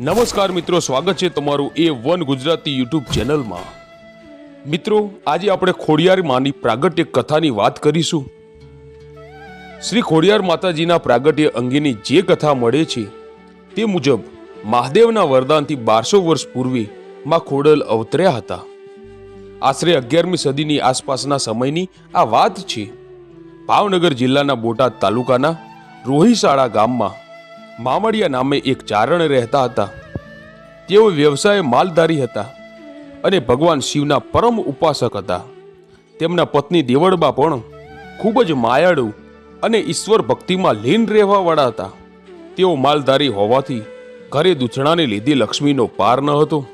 નમસ્કાર મિત્રો, સ્વાગત છે તમારું એ વન ગુજરાતી યુટ્યુબ ચેનલમાં. મિત્રો, આજે આપણે ખોડિયાર માની પ્રાગટ્ય કથાની વાત કરીશું. શ્રી ખોડિયાર માતાજીના પ્રાગટ્ય અંગેની જે કથા મળે છે, તે મુજબ મહાદેવના વરદાનથી બારસો વર્ષ પૂર્વે માં ખોડલ અવતર્યા હતા. આશરે અગિયારમી સદીની આસપાસના સમયની આ વાત છે. ભાવનગર જિલ્લાના બોટાદ તાલુકાના રોહિશાળા ગામમાં મામડિયા નામે એક ચારણ રહેતા હતા. તેઓ વ્યવસાય માલધારી હતા અને ભગવાન શિવના પરમ ઉપાસક હતા. તેમના પત્ની દેવળબા પણ ખૂબ જ માયાળુ અને ઈશ્વર ભક્તિમાં લીન રહેવાવાળા હતા. તેઓ માલધારી હોવાથી ઘરે દૂધણાને લીધે લક્ષ્મીનો પાર ન હતો.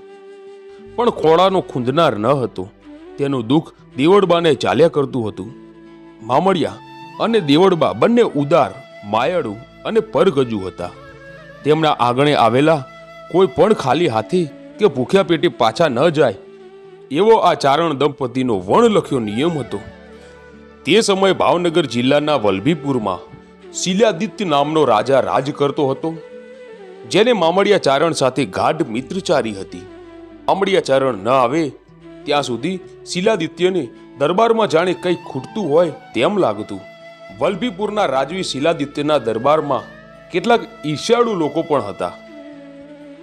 પણ ખોળાનો ખૂંદનાર ન હતો. તેનું દુઃખ દેવળબાને ચાલ્યા કરતું હતું. મામડિયા અને દેવળબા બંને ઉદાર, માયાળુ અને પરગજુ હતા. તેમના આંગણે આવેલા કોઈ પણ ખાલી હાથી કે ભૂખ્યા પેટે પાછા ન જાય, એવો આ ચારણ દંપતીનો વણલખ્યો નિયમ હતો. તે સમયે ભાવનગર જિલ્લાના વલભીપુરમાં શિલાદિત્ય નામનો રાજા રાજ કરતો હતો, જેને મામડિયા ચારણ સાથે ગાઢ મિત્રચારી હતી. મામડિયા ચારણ ન આવે, ત્યાં સુધી શિલાદિત્યને દરબારમાં જાણે કંઈક ખૂટતું હોય તેમ લાગતું. વલભીપુરના રાજવી શિલાદિત્યના દરબારમાં કેટલાક ઈર્ષ્યાળુ લોકો પણ હતા.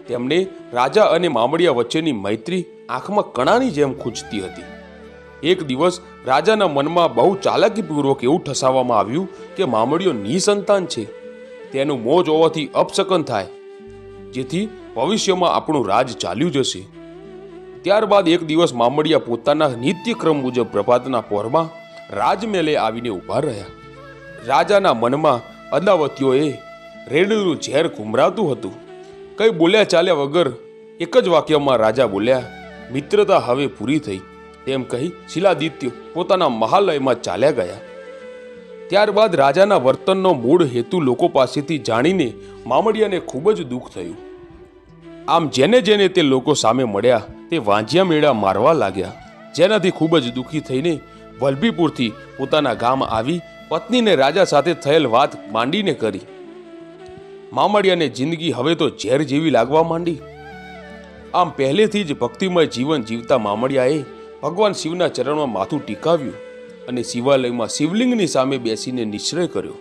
તેમણે રાજા અને મામડિયા વચ્ચેની મૈત્રી આંખમાં કણાની જેમ ખૂંચતી હતી. એક દિવસ રાજાના મનમાં બહુ ચાલાકીપૂર્વક એવું ઠસાવવામાં આવ્યું કે મામડીઓ નિસંતાન છે. તેનું મોજ જોવાથી અપશકન થાય. જેથી ભવિષ્યમાં આપણું રાજ ચાલ્યું જશે. ત્યારબાદ એક દિવસ મામડિયા પોતાના નિત્યક્રમ મુજબ પ્રભાતના પોરમાં રાજમહેલે આવીને ઊભા રહ્યા. રાજાના મનમાં અદાવતીઓએ રેડનું ઝેર ઘુમરાતું હતું. કંઈ બોલ્યા ચાલ્યા વગર એક જ વાક્યમાં રાજા બોલ્યા, મિત્રતા હવે પૂરી થઈ. તેમ કહી શિલાદિત્ય પોતાના મહાલયમાં ચાલ્યા ગયા. ત્યારબાદ રાજાના વર્તનનો મૂળ હેતુ લોકો પાસેથી જાણીને મામડિયાને ખૂબ જ દુઃખ થયું. આમ જેને જેને તે લોકો સામે મળ્યા, તે વાંજિયા મેળા મારવા લાગ્યા. જેનાથી ખૂબ જ દુઃખી થઈને વલભીપુરથી પોતાના ગામ આવી પત્નીને રાજા સાથે થયેલ વાત માંડીને કરી. મામડિયાને જિંદગી હવે તો ઝેર જેવી લાગવા માંડી. આમ પહેલેથી જ ભક્તિમય જીવન જીવતા મામડિયાએ ભગવાન શિવના ચરણમાં માથું ટીકાવ્યું અને શિવાલયમાં શિવલિંગની સામે બેસીને નિશ્ચય કર્યો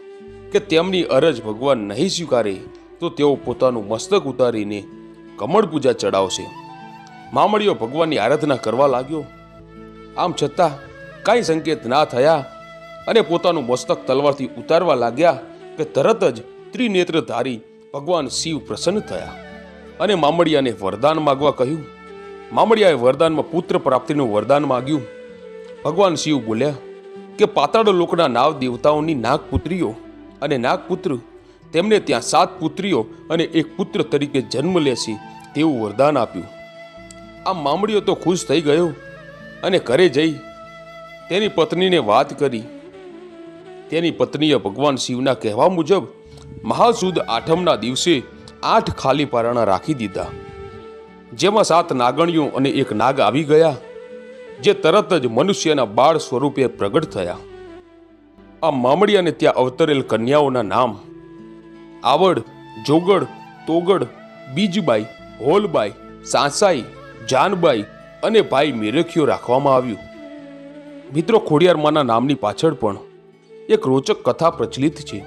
કે તેમની અરજ ભગવાન નહીં સ્વીકારે તો તેઓ પોતાનું મસ્તક ઉતારીને કમળ પૂજા ચડાવશે. મામડિયો ભગવાનની આરાધના કરવા લાગ્યો. આમ છતાં કાંઈ સંકેત ના થયા અને પોતાનું મસ્તક તલવારથી ઉતારવા લાગ્યા કે તરત જ ત્રિનેત્રધારી ભગવાન શિવ પ્રસન્ન થયા. અને મામડિયાને વરદાન માગવા કહ્યું. મામડિયાએ વરદાનમાં પુત્ર પ્રાપ્તિનું વરદાન માગ્યું. ભગવાન શિવ બોલ્યા, કે પાતાળ લોકના નાવ દેવતાઓની નાગપુત્રીઓ અને નાગપુત્ર તેમને ત્યાં સાત પુત્રીઓ અને એક પુત્ર તરીકે જન્મ લેશે તેવું વરદાન આપ્યું. આમ મામડીઓ તો ખુશ થઈ ગયો અને ઘરે જઈ તેની પત્નીને વાત કરી તેની પત્નીએ ભગવાન શિવના કહેવા મુજબ મહાસુદ આઠમના દિવસે આઠ ખાલી પારણા રાખી દીધા. જેમાં સાત નાગણીઓ અને એક નાગ આવી ગયા, જે તરત જ મનુષ્યના બાળ સ્વરૂપે પ્રગટ થયા. આ મામડી અને ત્યાં અવતરેલ કન્યાઓના નામ આવડ, જોગડ, તોગડ, બીજબાઈ, હોલબાઈ, સાંસાઈ, જાનબાઈ અને ભાઈ મેરખીઓ રાખવામાં આવ્યું. મિત્રો, ખોડિયારમાના નામની પાછળ પણ એક રોચક કથા પ્રચલિત છે.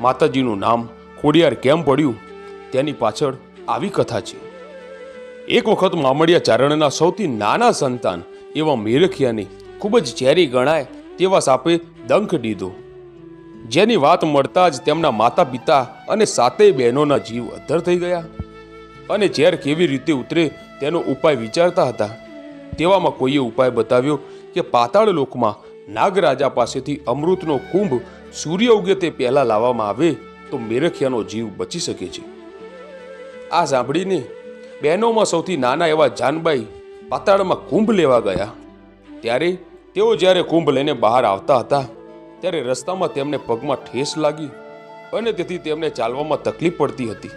માતાજીનું નામ ખોડિયાર કેમ પડ્યું? તેની પાછળ આવી કથા છે. એક વખત મામડિયા ચારણના સૌથી નાના સંતાન એવા મેરખિયાને ખૂબ જ ઝેરી ગણાય તેવા સાપે દંખ દીધો. જેની વાત મળતા જ તેમના માતા પિતા અને સાતેય બહેનોના જીવ અધ્ધર થઈ ગયા અને ઝેર કેવી રીતે ઉતરે તેનો ઉપાય વિચારતા હતા. તેવામાં કોઈએ ઉપાય બતાવ્યો કે પાતાળ લોકમાં નાગરાજા પાસેથી અમૃતનો કુંભ સૂર્ય ઉગે તે પહેલા લાવવામાં આવે તો મેરખિયાનો જીવ બચી શકે છે. આ સાંભળીને બહેનોમાં સૌથી નાના એવા જાનબાઈ પાતાળમાં કુંભ લેવા ગયા. ત્યારે તેઓ જ્યારે કુંભ લઈને બહાર આવતા હતા, ત્યારે રસ્તામાં તેમને પગમાં ઠેસ લાગી અને તેથી તેમને ચાલવામાં તકલીફ પડતી હતી.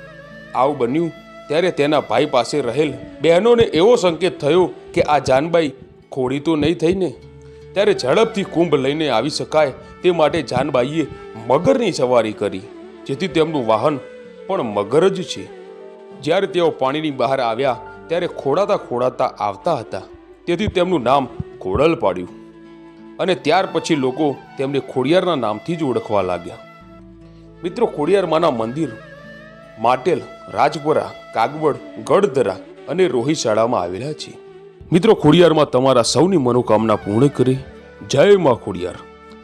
આવું બન્યું ત્યારે તેના ભાઈ પાસે રહેલ બહેનોને એવો સંકેત થયો કે આ જાનબાઈ ખોડી તો નહીં થઈને ત્યારે ઝડપથી કુંભ લઈને આવી શકાય તે માટે જાનબાઈએ મગરની સવારી કરી, જેથી તેમનું વાહન પણ મગર જ છે. જ્યારે તેઓ પાણીની બહાર આવ્યા, ત્યારે ખોડાતા ખોડાતા આવતા હતા. તેથી તેમનું નામ ખોડલ પાડ્યું. અને ત્યાર પછી લોકો તેમને ખોડિયારના નામથી જ ઓળખવા લાગ્યા. મિત્રો, ખોડિયારમાંના મંદિર, માટેલ, રાજપુરા, કાગવડ, ગઢધરા અને રોહિશાળામાં આવેલા છે. મિત્રો, ખોડિયારમાં તમારા સૌની મનોકામના પૂર્ણ કરે. જય માં ખોડિયાર.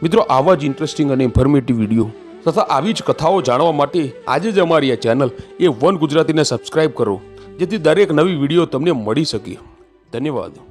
મિત્રો, આવા જ ઇન્ટરેસ્ટિંગ અને ઇન્ફોર્મેટિવ વીડિયો તથા આવી જ કથાઓ જાણવા માટે આજે જ અમારી આ ચેનલ એ વન ગુજરાતીને સબસ્ક્રાઇબ કરો, જેથી દરેક નવી વીડિયો તમને મળી શકે. ધન્યવાદ.